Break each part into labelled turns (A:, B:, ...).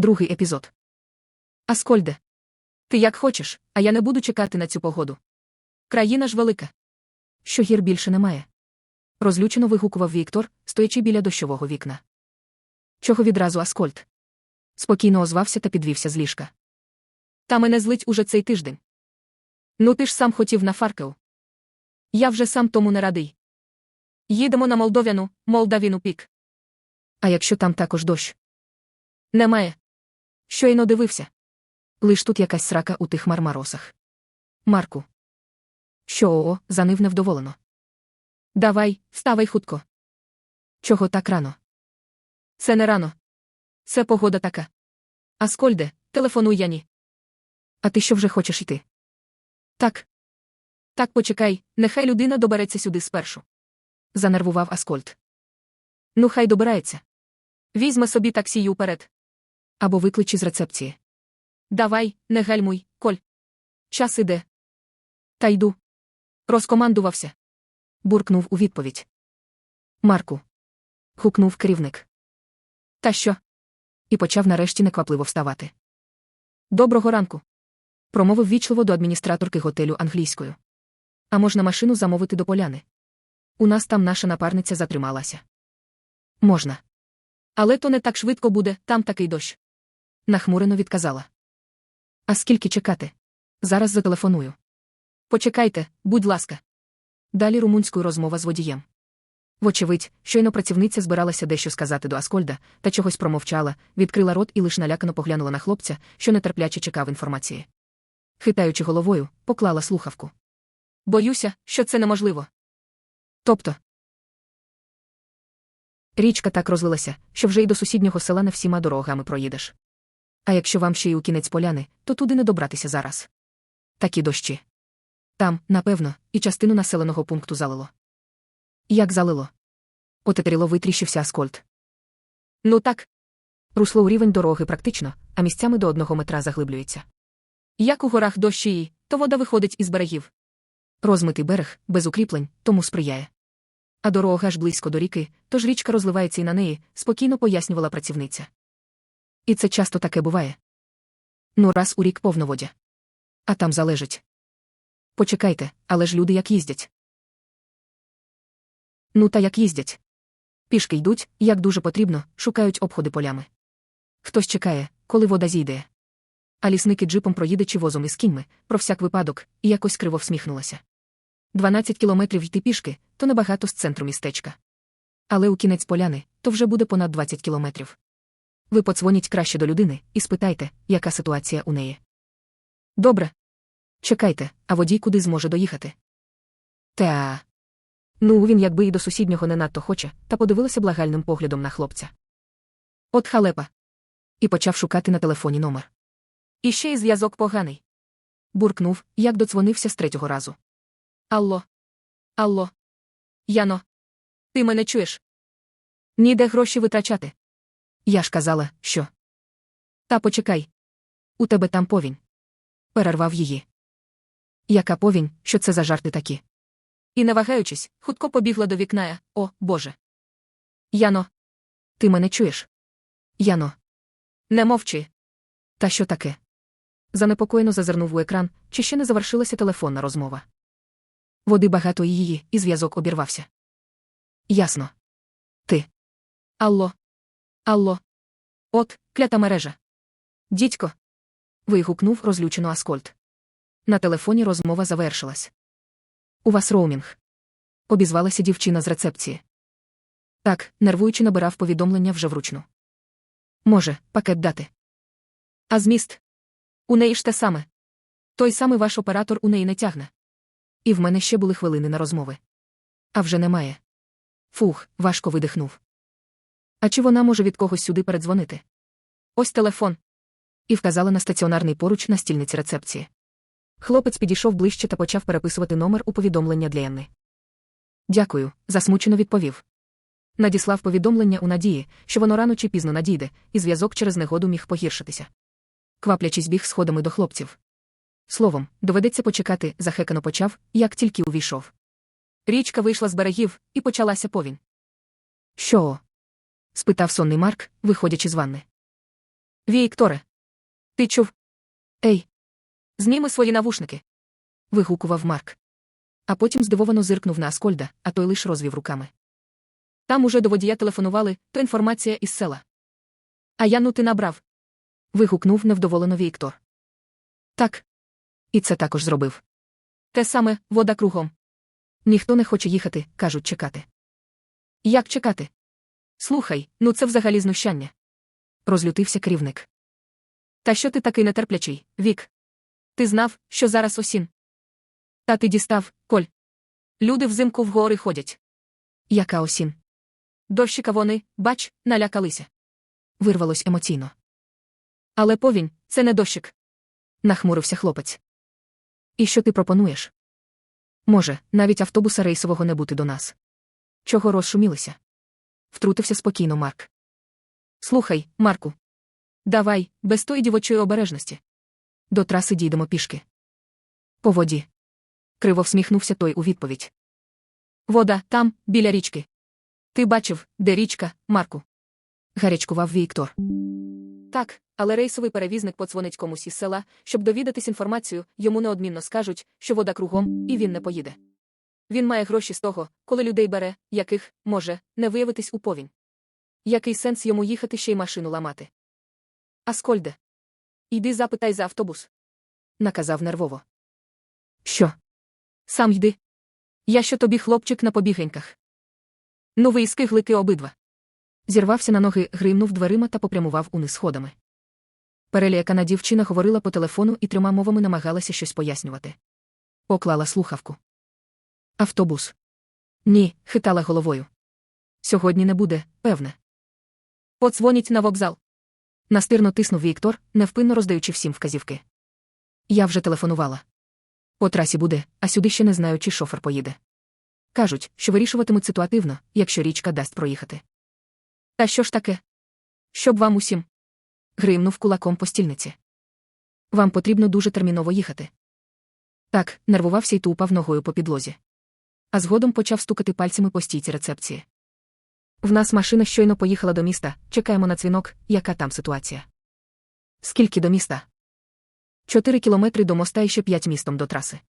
A: Другий епізод. Аскольде. Ти як хочеш, а я не буду чекати на цю погоду. Країна ж велика. Що гір більше немає. Розлючено вигукував Віктор, стоячи біля дощового вікна. Чого відразу Аскольд? Спокійно озвався та підвівся з ліжка. Та мене злить уже цей тиждень. Ну ти ж сам хотів на Фаркел. Я вже сам тому не радий. Їдемо на Молдовяну, Молдавіну пік. А якщо там також дощ? Немає. Щойно дивився. Лиш тут якась срака у тих мармаросах. Марку. Що оо, занив невдоволено. Давай, вставай хутко. Чого так рано? Це не рано. Це погода така. Аскольде, телефонуй Яні. А ти що вже хочеш йти? Так. Так почекай, нехай людина добереться сюди спершу. Занервував Аскольд. Ну, хай добирається. Візьме собі таксі й уперед. Або викличі з рецепції. Давай, не гальмуй, коль. Час іде. Та йду. Розкомандувався. Буркнув у відповідь. Марку. гукнув керівник. Та що? І почав нарешті неквапливо вставати. Доброго ранку. Промовив вічливо до адміністраторки готелю англійською. А можна машину замовити до поляни? У нас там наша напарниця затрималася. Можна. Але то не так швидко буде, там такий дощ. Нахмурено відказала. А скільки чекати? Зараз зателефоную. Почекайте, будь ласка. Далі румунською розмова з водієм. Вочевидь, щойно працівниця збиралася дещо сказати до Аскольда, та чогось промовчала, відкрила рот і лиш налякано поглянула на хлопця, що нетерпляче чекав інформації. Хитаючи головою, поклала слухавку. Боюся, що це неможливо. Тобто. Річка так розлилася, що вже й до сусіднього села не всіма дорогами проїдеш. А якщо вам ще й у кінець поляни, то туди не добратися зараз. Такі дощі. Там, напевно, і частину населеного пункту залило. Як залило? Отетеріло витріщився Аскольд. Ну так. Русло у рівень дороги практично, а місцями до одного метра заглиблюється. Як у горах дощі, то вода виходить із берегів. Розмитий берег, без укріплень, тому сприяє. А дорога ж близько до ріки, тож річка розливається і на неї, спокійно пояснювала працівниця. І це часто таке буває. Ну, раз у рік повноводя. А там залежить. Почекайте, але ж люди як їздять. Ну та як їздять. Пішки йдуть, як дуже потрібно, шукають обходи полями. Хтось чекає, коли вода зійде. А лісники джипом проїде чи возом із кіньми, про всяк випадок, і якось криво всміхнулася. Дванадцять кілометрів йти пішки то небагато з центру містечка. Але у кінець поляни то вже буде понад 20 кілометрів. Ви подзвоніть краще до людини і спитайте, яка ситуація у неї. Добре. Чекайте, а водій куди зможе доїхати. Та. Ну, він якби і до сусіднього не надто хоче, та подивилася благальним поглядом на хлопця. От халепа. І почав шукати на телефоні номер. І ще й зв'язок поганий. Буркнув, як додзвонився з третього разу. Алло. Алло. Яно. Ти мене чуєш? Ніде гроші витрачати. Я ж казала, що. Та почекай. У тебе там повінь. Перервав її. Яка повінь, що це за жарти такі? І, не вагаючись, хутко побігла до вікна. О, Боже. Яно. Ти мене чуєш? Яно. Не мовчи. Та що таке? Занепокоєно зазирнув у екран, чи ще не завершилася телефонна розмова. Води багато її, і зв'язок обірвався. Ясно. Ти. Алло. Алло. От, клята мережа. Дідько. вигукнув розлючено Аскольд. На телефоні розмова завершилась. У вас роумінг. Обізвалася дівчина з рецепції. Так, нервуючи набирав повідомлення вже вручну. Може, пакет дати. А зміст? У неї ж те саме. Той самий ваш оператор у неї не тягне. І в мене ще були хвилини на розмови. А вже немає. Фух, важко видихнув. А чи вона може від когось сюди передзвонити? Ось телефон. І вказала на стаціонарний поруч на стільниці рецепції. Хлопець підійшов ближче та почав переписувати номер у повідомлення для Янни. Дякую, засмучено відповів. Надіслав повідомлення у надії, що воно рано чи пізно надійде, і зв'язок через негоду міг погіршитися. Кваплячись біг сходами до хлопців. Словом, доведеться почекати, захекано почав, як тільки увійшов. Річка вийшла з берегів, і почалася повінь. Що? Спитав сонний Марк, виходячи з ванни. Вікторе. Ти чув? Ей. Зніми свої навушники. вигукував Марк. А потім здивовано зиркнув на Аскольда, а той лиш розвів руками. Там уже до водія телефонували, то інформація із села. А я ну ти набрав. вигукнув невдоволено Віктор. Так. І це також зробив. Те саме вода кругом. Ніхто не хоче їхати, кажуть, чекати. Як чекати? Слухай, ну це взагалі знущання. Розлютився керівник. Та що ти такий нетерплячий, вік? Ти знав, що зараз осін? Та ти дістав, коль. Люди взимку в гори ходять. Яка осін? Дощика вони, бач, налякалися. Вирвалось емоційно. Але повінь, це не дощик. Нахмурився хлопець. І що ти пропонуєш? Може, навіть автобуса рейсового не бути до нас. Чого розшумілися? Втрутився спокійно Марк. Слухай, Марку. Давай, без тої дівочої обережності. До траси дійдемо пішки. По воді. Криво всміхнувся той у відповідь. Вода там, біля річки. Ти бачив, де річка, Марку? гарячкував Віктор. Так, але рейсовий перевізник подзвонить комусь із села, щоб довідатись інформацію, йому неодмінно скажуть, що вода кругом, і він не поїде. Він має гроші з того, коли людей бере, яких, може, не виявитись у повінь. Який сенс йому їхати ще й машину ламати? Аскольде. Іди запитай за автобус. Наказав нервово. Що? Сам йди. Я що тобі хлопчик на побігеньках. Ну ви іскиглики обидва. Зірвався на ноги, гримнув дверима та попрямував униз сходами. Перелякана дівчина говорила по телефону і трьома мовами намагалася щось пояснювати. Поклала слухавку. Автобус. Ні, хитала головою. Сьогодні не буде, певне. Подзвоніть на вокзал. Настирно тиснув Віктор, невпинно роздаючи всім вказівки. Я вже телефонувала. По трасі буде, а сюди ще не знаю, чи шофер поїде. Кажуть, що вирішуватимуть ситуативно, якщо річка дасть проїхати. Та що ж таке? Щоб вам усім. Гримнув кулаком по стільниці. Вам потрібно дуже терміново їхати. Так, нервувався й тупав ногою по підлозі. А згодом почав стукати пальцями по стійці рецепції. В нас машина щойно поїхала до міста, чекаємо на дзвінок, яка там ситуація. Скільки до міста? Чотири кілометри до моста і ще п'ять містом до траси.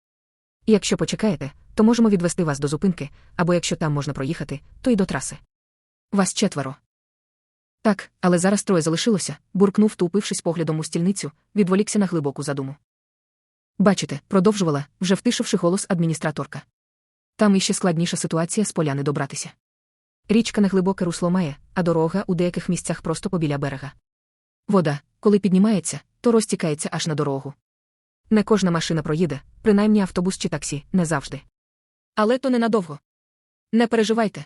A: Якщо почекаєте, то можемо відвести вас до зупинки, або якщо там можна проїхати, то й до траси. Вас четверо. Так, але зараз троє залишилося, буркнув, тупившись поглядом у стільницю, відволікся на глибоку задуму. Бачите, продовжувала, вже втишивши голос адміністраторка. Там іще складніша ситуація з поляни добратися. Річка неглибоке русло має, а дорога у деяких місцях просто побіля берега. Вода, коли піднімається, то розтікається аж на дорогу. Не кожна машина проїде, принаймні автобус чи таксі, не завжди. Але то ненадовго. Не переживайте.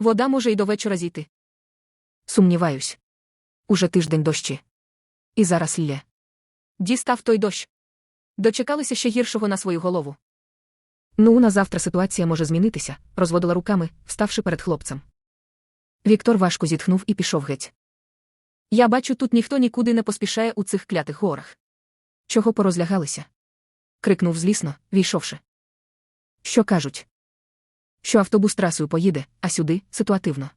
A: Вода може й до вечора зійти. Сумніваюсь. Уже тиждень дощі. І зараз лє. Дістав той дощ. Дочекалися ще гіршого на свою голову. Ну, на завтра ситуація може змінитися, розводила руками, вставши перед хлопцем. Віктор важко зітхнув і пішов геть. Я бачу, тут ніхто нікуди не поспішає у цих клятих горах. Чого порозлягалися? крикнув злісно, війшовши. Що кажуть? Що автобус трасою поїде, а сюди ситуативно.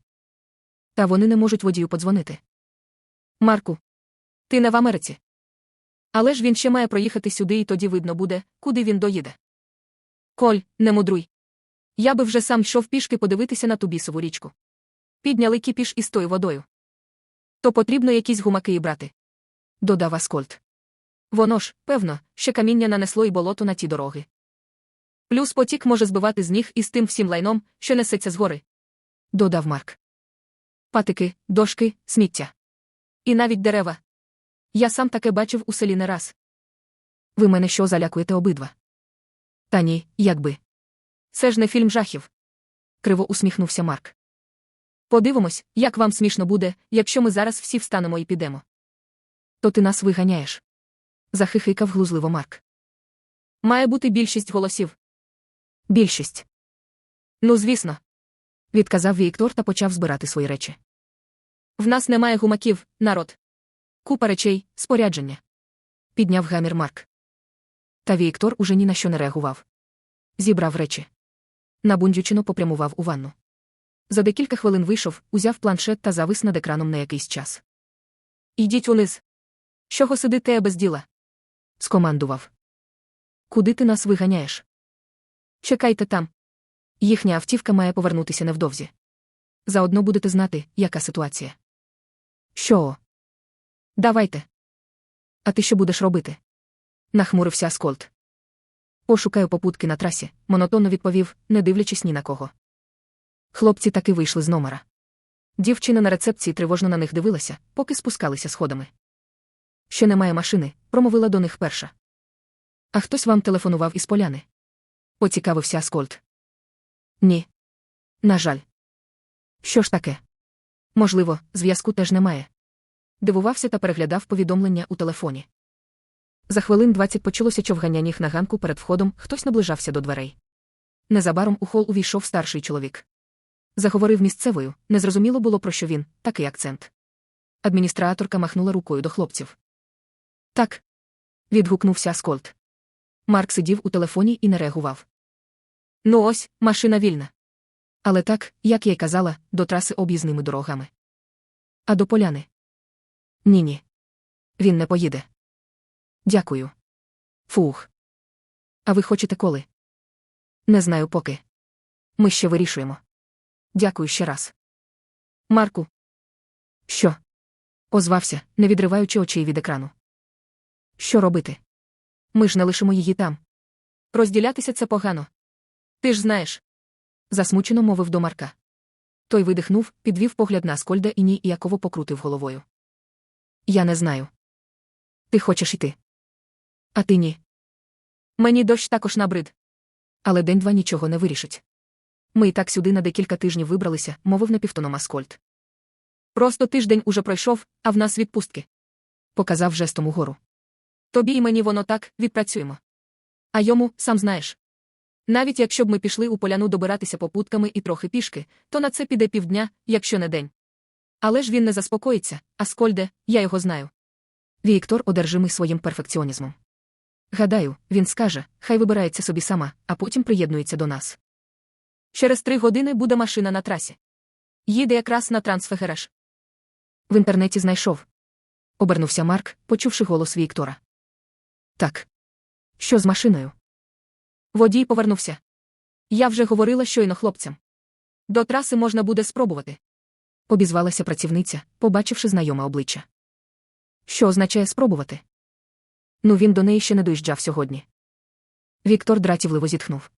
A: Та вони не можуть водію подзвонити. Марку, ти не в Америці. Але ж він ще має проїхати сюди, і тоді видно буде, куди він доїде. Коль, не мудруй. Я би вже сам йшов пішки подивитися на ту бісову річку. Підняли кіпіш із тою водою. То потрібно якісь гумаки і брати. Додав Аскольд. Воно ж, певно, ще каміння нанесло і болото на ті дороги. Плюс потік може збивати з ніг із тим всім лайном, що несеться згори. Додав Марк. Патики, дошки, сміття. І навіть дерева. Я сам таке бачив у селі не раз. Ви мене що залякуєте обидва? Та ні, якби. Це ж не фільм жахів. Криво усміхнувся Марк. Подивимось, як вам смішно буде, якщо ми зараз всі встанемо і підемо. То ти нас виганяєш. захихикав глузливо Марк. Має бути більшість голосів. Більшість. Ну, звісно. Відказав Віктор та почав збирати свої речі. В нас немає гумаків, народ. Купа речей, спорядження. Підняв гамір Марк. Та Віктор уже ні на що не реагував. Зібрав речі. Набундючино попрямував у ванну. За декілька хвилин вийшов, узяв планшет та завис над екраном на якийсь час. Йдіть униз. Чого сидите без діла? скомандував. Куди ти нас виганяєш? Чекайте там. Їхня автівка має повернутися невдовзі. Заодно будете знати, яка ситуація. Що? Давайте. А ти що будеш робити? Нахмурився Аскольд. Пошукаю попутки на трасі, монотонно відповів, не дивлячись ні на кого. Хлопці таки вийшли з номера. Дівчина на рецепції тривожно на них дивилася, поки спускалися сходами. Ще немає машини, промовила до них перша. А хтось вам телефонував із поляни? Поцікавився Аскольд. Ні. На жаль. Що ж таке? Можливо, зв'язку теж немає. Дивувався та переглядав повідомлення у телефоні. За хвилин двадцять почалося човгання ніг на ганку перед входом, хтось наближався до дверей. Незабаром у хол увійшов старший чоловік. Заговорив місцевою, незрозуміло було, про що він, такий акцент. Адміністраторка махнула рукою до хлопців. Так. відгукнувся Аскольд. Марк сидів у телефоні і не реагував. Ну ось, машина вільна. Але так, як я й казала, до траси об'їзними дорогами. А до поляни? Ні, ні. Він не поїде. Дякую. Фух. А ви хочете коли? Не знаю поки. Ми ще вирішуємо. Дякую ще раз. Марку. Що? Озвався, не відриваючи очей від екрану. Що робити? Ми ж не лишимо її там. Розділятися це погано. Ти ж знаєш. засмучено мовив до Марка. Той видихнув, підвів погляд на Аскольда і ніяково покрутив головою. Я не знаю. Ти хочеш іти? А ти ні. Мені дощ також набрид. Але день-два нічого не вирішить. Ми і так сюди на декілька тижнів вибралися, мовив напівтоном Аскольд. Просто тиждень уже пройшов, а в нас відпустки. Показав жестом угору. Тобі і мені воно так, відпрацюємо. А йому, сам знаєш. Навіть якщо б ми пішли у поляну добиратися попутками і трохи пішки, то на це піде півдня, якщо не день. Але ж він не заспокоїться, а скольде, я його знаю. Віктор одержимий своїм перфекціонізмом. Гадаю, він скаже, хай вибирається собі сама, а потім приєднується до нас. Через три години буде машина на трасі. Їде якраз на трансфегереш. В інтернеті знайшов. Обернувся Марк, почувши голос Віктора. Так. Що з машиною? Водій повернувся. Я вже говорила щойно хлопцям. До траси можна буде спробувати. Обізвалася працівниця, побачивши знайоме обличчя. Що означає спробувати? Ну він до неї ще не доїжджав сьогодні. Віктор дратівливо зітхнув.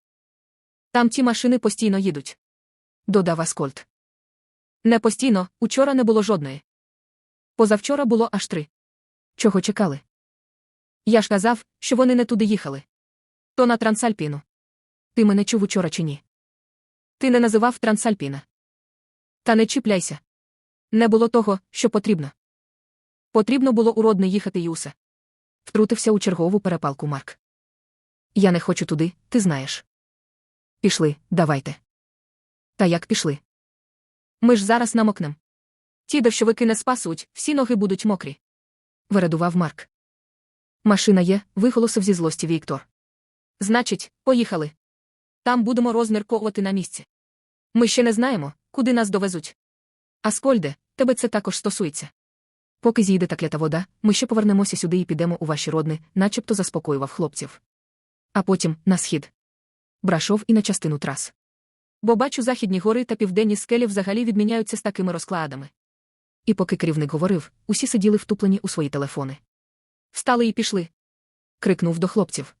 A: Там ті машини постійно їдуть. Додав Аскольд. Не постійно, учора не було жодної. Позавчора було аж три. Чого чекали? Я ж казав, що вони не туди їхали. То на Трансальпіну. Ти мене чув учора чи ні? Ти не називав Трансальпіна. Та не чіпляйся. Не було того, що потрібно. Потрібно було уродне їхати усе. Втрутився у чергову перепалку Марк. Я не хочу туди, ти знаєш. Пішли, давайте. Та як пішли? Ми ж зараз намокнем. Ті дощовики не спасуть, всі ноги будуть мокрі. Вередував Марк. Машина є, виголосив зі злості Віктор. Значить, поїхали. Там будемо розмірковувати на місці. Ми ще не знаємо, куди нас довезуть. Аскольде, тебе це також стосується. Поки зійде та клята вода, ми ще повернемося сюди і підемо у ваші родни, начебто заспокоював хлопців. А потім на схід. Брашов і на частину трас. Бо бачу, західні гори та південні скелі взагалі відміняються з такими розкладами. І поки керівник говорив, усі сиділи втуплені у свої телефони. Встали і пішли. крикнув до хлопців.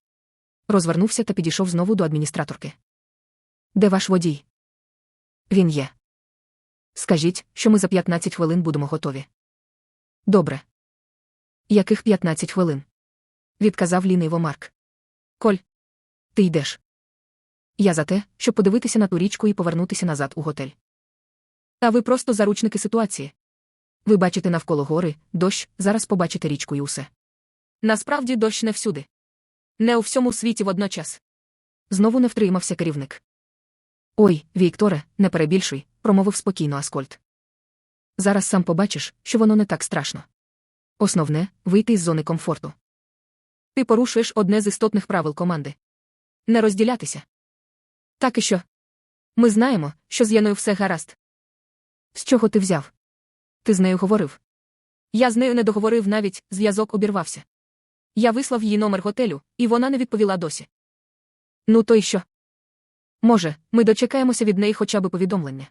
A: Розвернувся та підійшов знову до адміністраторки. Де ваш водій? Він є. Скажіть, що ми за 15 хвилин будемо готові. Добре. Яких 15 хвилин? відказав ліниво Марк. Коль, ти йдеш. Я за те, щоб подивитися на ту річку і повернутися назад у готель. Та ви просто заручники ситуації. Ви бачите навколо гори, дощ, зараз побачите річку і усе. Насправді дощ не всюди. Не у всьому світі водночас. Знову не втримався керівник. Ой, Вікторе, не перебільшуй, промовив спокійно Аскольд. Зараз сам побачиш, що воно не так страшно. Основне вийти із зони комфорту. Ти порушуєш одне з істотних правил команди не розділятися. Так і що? Ми знаємо, що з Яною все гаразд. З чого ти взяв? Ти з нею говорив? Я з нею не договорив навіть, зв'язок обірвався. Я вислав їй номер готелю, і вона не відповіла досі. Ну, то й що? Може, ми дочекаємося від неї хоча б повідомлення.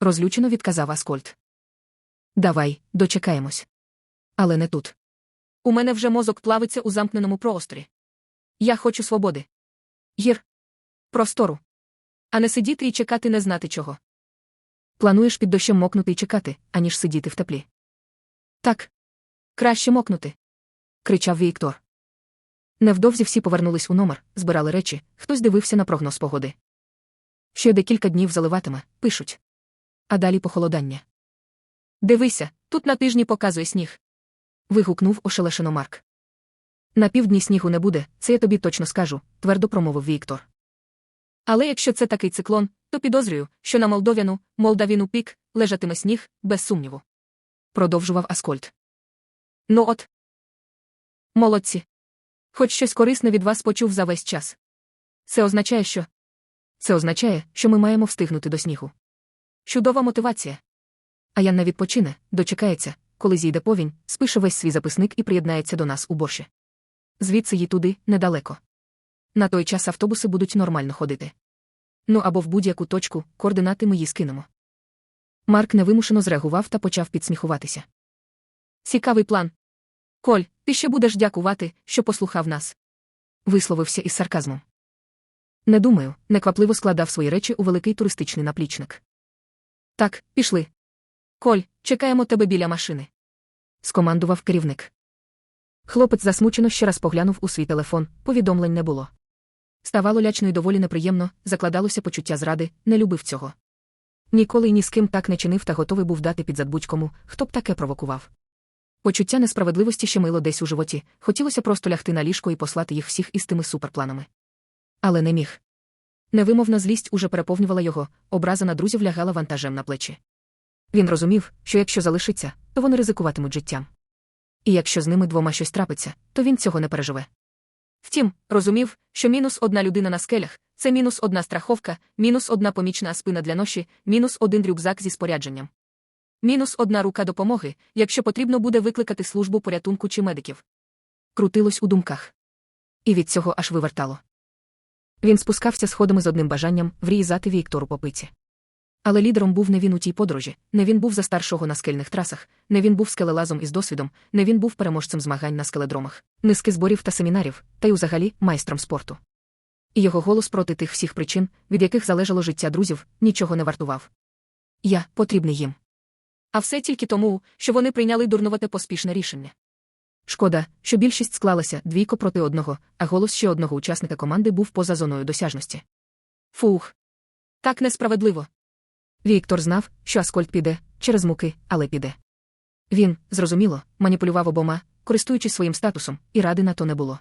A: Розлючено відказав Аскольд. Давай, дочекаємось. Але не тут. У мене вже мозок плавиться у замкненому просторі. Я хочу свободи. Гір. Простору. А не сидіти і чекати не знати чого. Плануєш під дощем мокнути і чекати, аніж сидіти в теплі. Так. Краще мокнути. кричав Віктор. Невдовзі всі повернулись у номер, збирали речі, хтось дивився на прогноз погоди. Ще декілька днів заливатиме, пишуть. А далі похолодання. Дивися, тут на тижні показує сніг. вигукнув ошелешено Марк. На півдні снігу не буде, це я тобі точно скажу, твердо промовив Віктор. Але якщо це такий циклон, то підозрюю, що на Молдовяну, Молдавіну пік, лежатиме сніг, без сумніву. Продовжував Аскольд. Ну от. Молодці. Хоч щось корисне від вас почув за весь час. Це означає, що. Це означає, що ми маємо встигнути до снігу. Чудова мотивація. А Янна відпочине, дочекається, коли зійде повінь, спише весь свій записник і приєднається до нас у борщі. Звідси їй туди недалеко. На той час автобуси будуть нормально ходити. Ну або в будь-яку точку координати ми їй скинемо. Марк невимушено зреагував та почав підсміхуватися. Цікавий план. Коль, ти ще будеш дякувати, що послухав нас. Висловився із сарказмом. Не думаю, неквапливо складав свої речі у великий туристичний наплічник. Так, пішли. Коль, чекаємо тебе біля машини. скомандував керівник. Хлопець засмучено ще раз поглянув у свій телефон, повідомлень не було. Ставало лячно і доволі неприємно, закладалося почуття зради, не любив цього. Ніколи ні з ким так не чинив та готовий був дати під будь-кому, хто б таке провокував. Почуття несправедливості ще мило десь у животі, хотілося просто лягти на ліжко і послати їх всіх із тими суперпланами. Але не міг. Невимовна злість уже переповнювала його, образа на друзів лягала вантажем на плечі. Він розумів, що якщо залишиться, то вони ризикуватимуть життям. І якщо з ними двома щось трапиться, то він цього не переживе. Втім, розумів, що мінус одна людина на скелях це мінус одна страховка, мінус одна помічна спина для ноші, мінус один рюкзак зі спорядженням. Мінус одна рука допомоги, якщо потрібно буде викликати службу порятунку чи медиків. Крутилось у думках. І від цього аж вивертало. Він спускався сходами з одним бажанням врізати Віктору по пиці. Але лідером був не він у тій подорожі, не він був за старшого на скельних трасах, не він був скелелазом із досвідом, не він був переможцем змагань на скеледромах, низки зборів та семінарів, та й узагалі майстром спорту. І його голос проти тих всіх причин, від яких залежало життя друзів, нічого не вартував. Я потрібний їм. А все тільки тому, що вони прийняли дурнувате поспішне рішення. Шкода, що більшість склалася двійко проти одного, а голос ще одного учасника команди був поза зоною досяжності. Фух. Так несправедливо. Віктор знав, що Аскольд піде, через муки, але піде. Він, зрозуміло, маніпулював обома, користуючись своїм статусом, і ради на то не було.